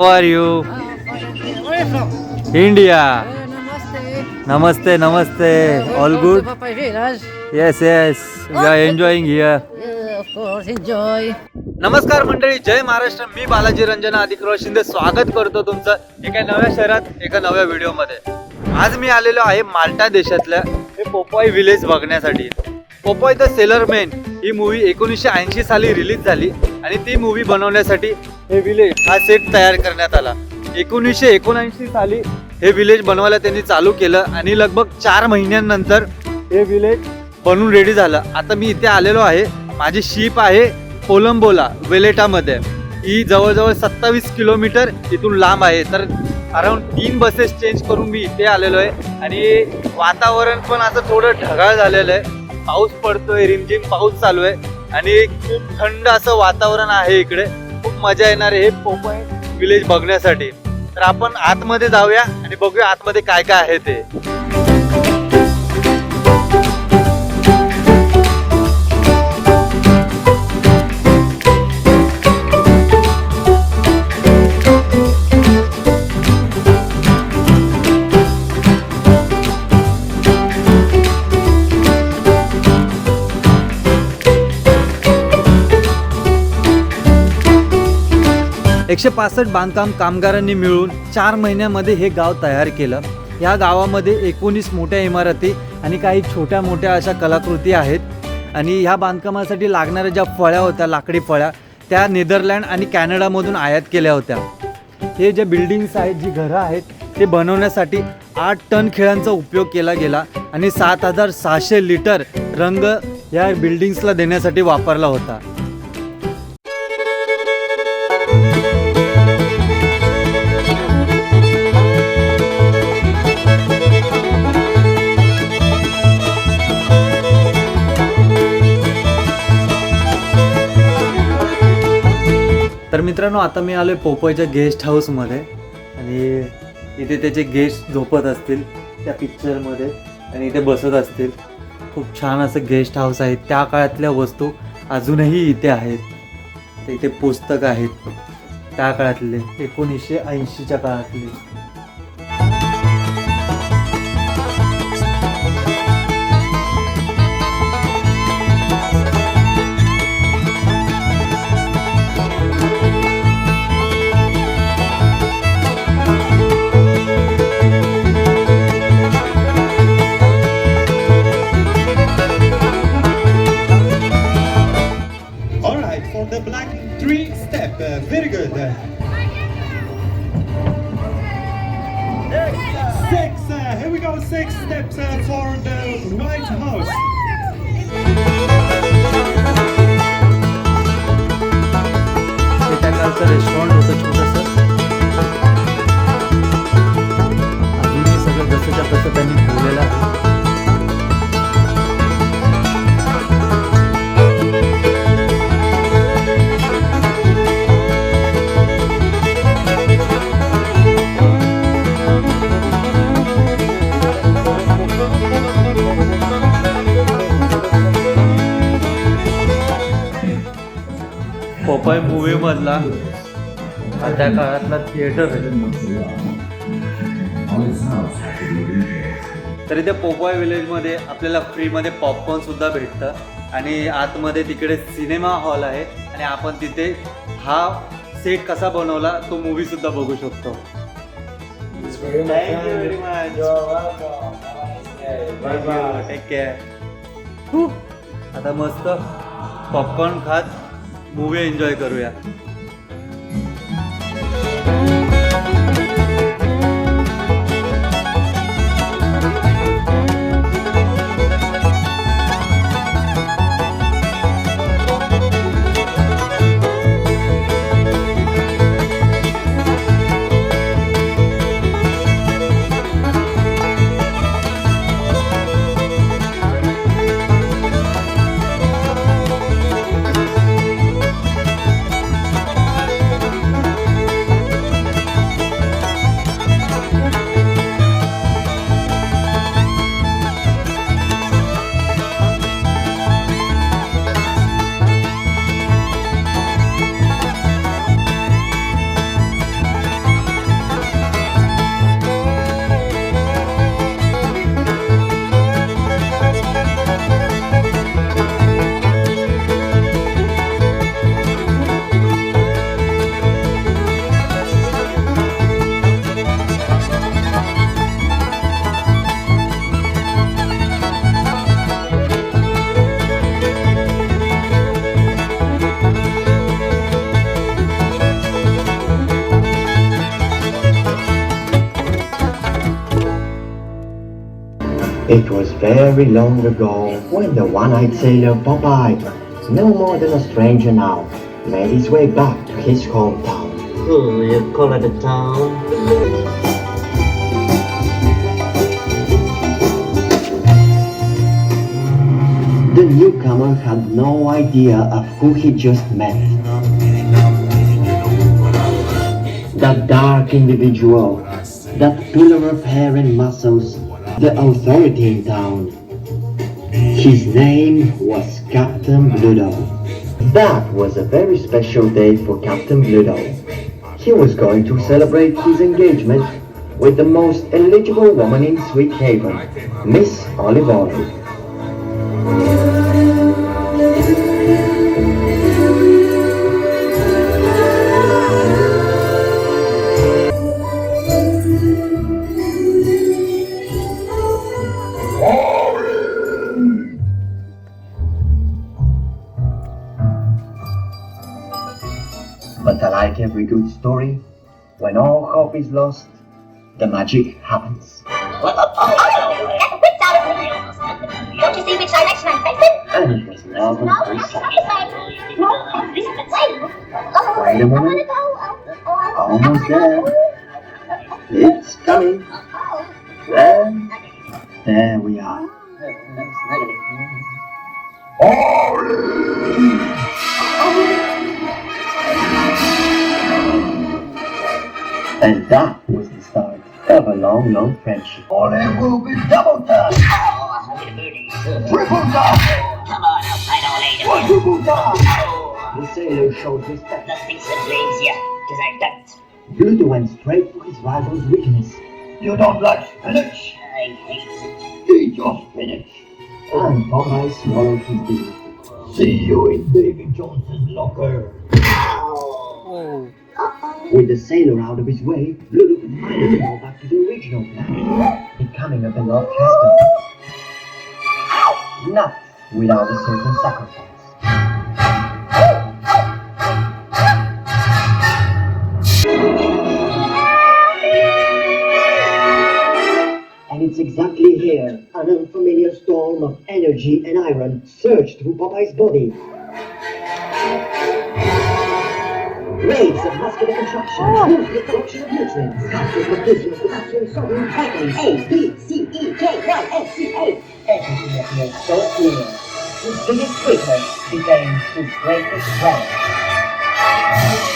How are you India नमस्ते नमस्ते all good yes yes we are enjoying here नमस्कार मंडळी जय महाराष्ट्र. मी बालाजी रंजना अधिकृत शिंदे. स्वागत करतो तुमचं एका नव्या शहरात एका नव्या व्हिडिओमध्ये आज मी आलेलो आहे माल्टा देशातल्या पोपॉय विलेज बघण्यासाठी. पोपॉय द सेलर मेन ही मूवी एकोणीसशे ऐंशी साली रिलीज झाली. आणि ती मूवी बनवण्यासाठी हे विलेज हा सेट तयार करण्यात आला. एकोणीसशे एकोणऐंशी साली हे विलेज बनवायला त्यांनी चालू केलं आणि लगभग चार महिन्यांनंतर हे विलेज बनून रेडी झालं. आता मी इथे आलेलो आहे. माझी शीप आहे कोलंबोला वेलेटामध्ये. ही जवळजवळ सत्तावीस किलोमीटर इथून लांब आहे. तर अराउंड तीन बसेस चेंज करून मी इथे आलेलो आहे. आणि वातावरण पण असं थोडं ढगाळ झालेलं आहे. पाऊस पडतोय रिमझिम पाऊस चालू आहे. आणि खूप थंड असं वातावरण आहे इकडे. खूप मजा येणार आहे हे पोपय विलेज बघण्यासाठी. तर आपण आतमध्ये जाऊया आणि बघूया आतमध्ये काय काय आहे ते. एकशे पासष्ट बांधकाम कामगारांनी मिळून चार महिन्यामध्ये हे गाव तयार केलं. या गावामध्ये एकोणीस मोठ्या इमारती आणि काही छोट्या मोठ्या अशा कलाकृती आहेत. आणि ह्या बांधकामासाठी लागणाऱ्या ज्या फळ्या होत्या लाकडी फळ्या त्या नेदरलँड आणि कॅनडामधून आयात केल्या होत्या. हे जे बिल्डिंग्स आहेत जी घरं आहेत ते बनवण्यासाठी आठ टन खेळांचा उपयोग केला गेला आणि सात हजार सहाशे लिटर रंग या बिल्डिंग्सला देण्यासाठी वापरला होता. मित्रांनो आता मी आलो आहे पोपयच्या गेस्ट हाऊसमध्ये आणि इथे त्याचे गेस्ट झोपत असतील त्या पिक्चरमध्ये आणि इथे बसत असतील. खूप छान असं गेस्ट हाऊस आहे. त्या काळातल्या वस्तू अजूनही इथे आहेत. तर इथे पुस्तक आहेत त्या काळातले एकोणीसशे ऐंशीच्या काळातले. मधला. त्या काळातला थिएटर आहे. तर इथे पोपाय विलेजमध्ये आपल्याला फ्रीमध्ये पॉपकॉर्न सुद्धा भेटतं. आणि आतमध्ये तिकडे सिनेमा हॉल आहे. आणि आपण तिथे हा सेट कसा बनवला तो मूवी सुद्धा बघू शकतो. Thank you very much take care आता मस्त पॉपकॉर्न खात. मूवी एन्जॉय करूया. It was very long ago when the one-eyed sailor Popeye, no more than a stranger now, made his way back to his hometown. Oh, you call it a town? The newcomer had no idea of who he just met. That dark individual, that pillar of hair and muscles, the authority in town. His name was Captain Bluto. That was a very special day for Captain Bluto. He was going to celebrate his engagement with the most eligible woman in Sweet Haven, Miss Olive every good story, when all hope is lost, the magic happens. What? Oh, me. Don't you see which direction I'm facing? And it was now the No, that's not the. No, this is the same. Oh, Wait a moment. Go, oh, oh, Almost there. Go. It's coming. There. There we And that was the start of a long, long friendship. Ole will be double done. Triple done. Come on, I outside all lady. Quadruple done. The sailor showed respect. Nothing so blames you, because I don't. Pluto went straight for his rival's weakness. You don't like spinach? I hate it. Eat your spinach. And Popeye swallowed his beer. See you in Davy Johnson's locker. With the sailor out of his way, Lulu could finally go back to the original plan, becoming a beloved husband. Not without a certain sacrifice. And it's exactly here an unfamiliar storm of energy and iron surged through Popeye's body. Waves of muscular contraction, oh. boost the production of nutrients, captures the business potassium, sodium, vitamins A, B, C, E, K, Y, and C, A. Everything appeared so clear. His biggest weakness became his greatest strength.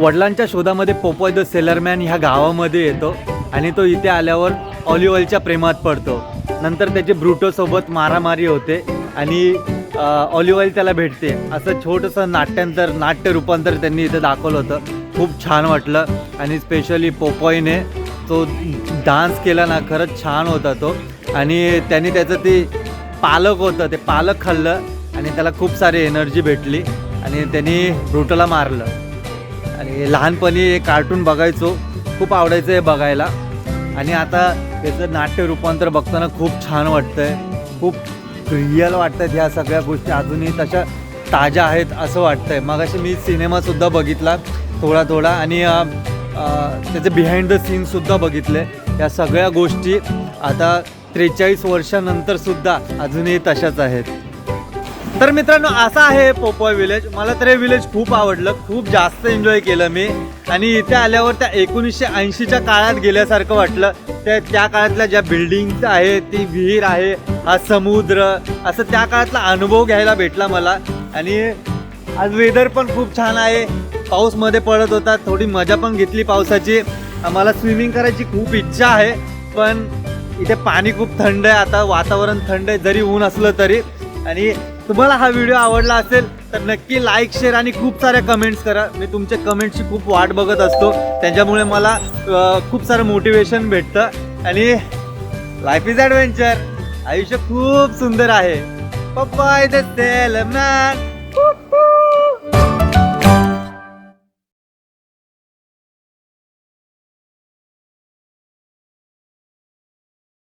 वडिलांच्या शोधामध्ये Popeye the sailor man ह्या गावामध्ये येतो आणि तो इथे आल्यावर ऑलिव्हलच्या प्रेमात पडतो. नंतर त्याची ब्रुटोसोबत मारामारी होते आणि ऑलिव्हल त्याला भेटते. असं छोटंसं नाट्यांतर नाट्य रूपांतर त्यांनी इथे दाखवलं होतं. खूप छान वाटलं आणि स्पेशली पोपॉयने तो डान्स केला ना खरंच छान होता तो. आणि त्यांनी त्याचं ते पालक होतं ते पालक खाल्लं आणि त्याला खूप सारी एनर्जी भेटली आणि त्यांनी ब्रुटोला मारलं. लहानपणी एक कार्टून बघायचो. खूप आवडायचं हे बघायला. आणि आता त्याचं नाट्य रूपांतर बघताना खूप छान वाटतंय. खूप रियल वाटत आहेत ह्या सगळ्या गोष्टी. अजूनही तशा ताज्या आहेत असं वाटतंय. मग अशी मी सिनेमासुद्धा बघितला थोडा थोडा. आणि त्याचे बिहाइंड द सीनसुद्धा बघितले. या सगळ्या गोष्टी आता त्रेचाळीस वर्षानंतरसुद्धा अजूनही तशाच आहेत. तर मित्रांनो असं आहे पोपॉय विलेज मला तर हे विलेज खूप आवडलं. खूप जास्त एन्जॉय केलं मी. आणि इथे आल्यावर त्या एकोणीसशे ऐंशीच्या काळात गेल्यासारखं वाटलं. त्या त्या काळातल्या ज्या बिल्डिंग्स आहेत ती विहीर आहे हा समुद्र असं त्या काळातला अनुभव घ्यायला भेटला मला. आणि आज वेदर पण खूप छान आहे. पाऊसमध्ये पडत होता थोडी मजा पण घेतली पावसाची. मला स्विमिंग करायची खूप इच्छा आहे पण इथे पाणी खूप थंड आहे. आता वातावरण थंड आहे जरी ऊन असलं तरी. आणि तुम्हाला हा व्हिडिओ आवडला असेल तर नक्की लाईक शेअर आणि खूप साऱ्या कमेंट्स करा. मी तुमच्या कमेंट्सची खूप वाट बघत असतो. त्याच्यामुळे मला खूप सारं मोटिवेशन भेटतं. आणि लाईफ इज ॲडव्हेंचर आयुष्य खूप सुंदर आहे. पप्पा द सेल मॅन